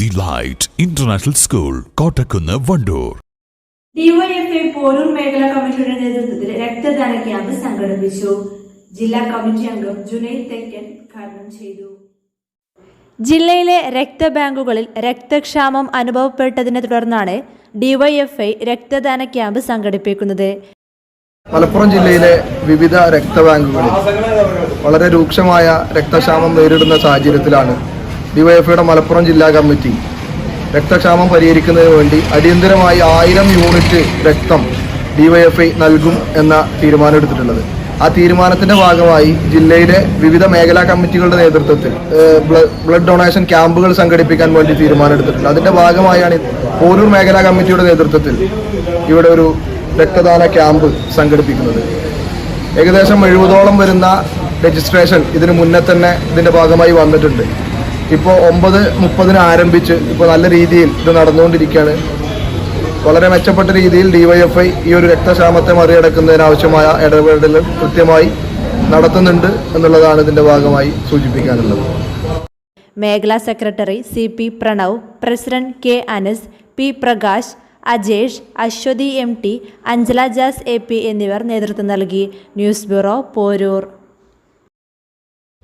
The light international school Kottakkunnu Wandoor DYFI Poroor മേഖലാ കമ്മിറ്റിയുടെ നേതൃത്വത്തിൽ രക്തദാന ക്യാമ്പ് സംഘടിപ്പിച്ചു. ജില്ലാ കമ്മിറ്റി അംഗം ജുനൈദ് തെക്കൻ ഉദ്ഘാടനം ചെയ്തു. ജില്ലയിലെ രക്തബാങ്കുകളിൽ രക്തക്ഷാമം അനുഭവപ്പെട്ടതിനെ തുടർന്നാണ് ഡിവൈഎഫ്ഐ രക്തദാന ക്യാമ്പ് സംഘടിപ്പിക്കുന്നത്. മലപ്പുറം ജില്ലയിലെ വിവിധ രക്തബാങ്കുകളിൽ വളരെ രൂക്ഷമായ രക്തക്ഷാമം നേരിടുന്ന സാഹചര്യത്തിലാണ് ഡിവൈഎഫ്ഐയുടെ മലപ്പുറം ജില്ലാ കമ്മിറ്റി. രക്തക്ഷാമം പരിഹരിക്കുന്നതിന് വേണ്ടി അടിയന്തരമായി ആയിരം യൂണിറ്റ് രക്തം ഡിവൈഎഫ്ഐ നൽകും എന്ന തീരുമാനം എടുത്തിട്ടുള്ളത് ആ തീരുമാനത്തിന്റെ ഭാഗമായി ജില്ലയിലെ വിവിധ മേഖലാ കമ്മിറ്റികളുടെ നേതൃത്വത്തിൽ ബ്ലഡ് ഡൊണേഷൻ ക്യാമ്പുകൾ സംഘടിപ്പിക്കാൻ വേണ്ടി തീരുമാനമെടുത്തിട്ടുണ്ട്. അതിന്റെ ഭാഗമായാണ് പോരൂർ മേഖലാ കമ്മിറ്റിയുടെ നേതൃത്വത്തിൽ ഇവിടെ ഒരു രക്തദാന ക്യാമ്പ് സംഘടിപ്പിക്കുന്നത്. ഏകദേശം എഴുപതോളം വരുന്ന രജിസ്ട്രേഷൻ ഇതിനു മുന്നേ തന്നെ ഇതിന്റെ ഭാഗമായി വന്നിട്ടുണ്ട്. ഇപ്പോൾ ഒമ്പത് മുപ്പതിന് ആരംഭിച്ച് ഇപ്പോൾ നല്ല രീതിയിൽ ഇത് നടന്നുകൊണ്ടിരിക്കുകയാണ്. വളരെ മെച്ചപ്പെട്ട രീതിയിൽ ഡിവൈഎഫ്ഐ ഈ ഒരു രക്തക്ഷാമത്തെ മറികടക്കുന്നതിനാവശ്യമായ ഇടപെടലുകൾ കൃത്യമായി നടത്തുന്നുണ്ട് എന്നുള്ളതാണ് ഇതിന്റെ ഭാഗമായി സൂചിപ്പിക്കാനുള്ളത്. മേഖലാ secretary C P Pranav president K Anas P Prakash Ajesh Aswathi M T Anjala Jas A P എന്നിവർ നേതൃത്വം നൽകി. News bureau Poroor.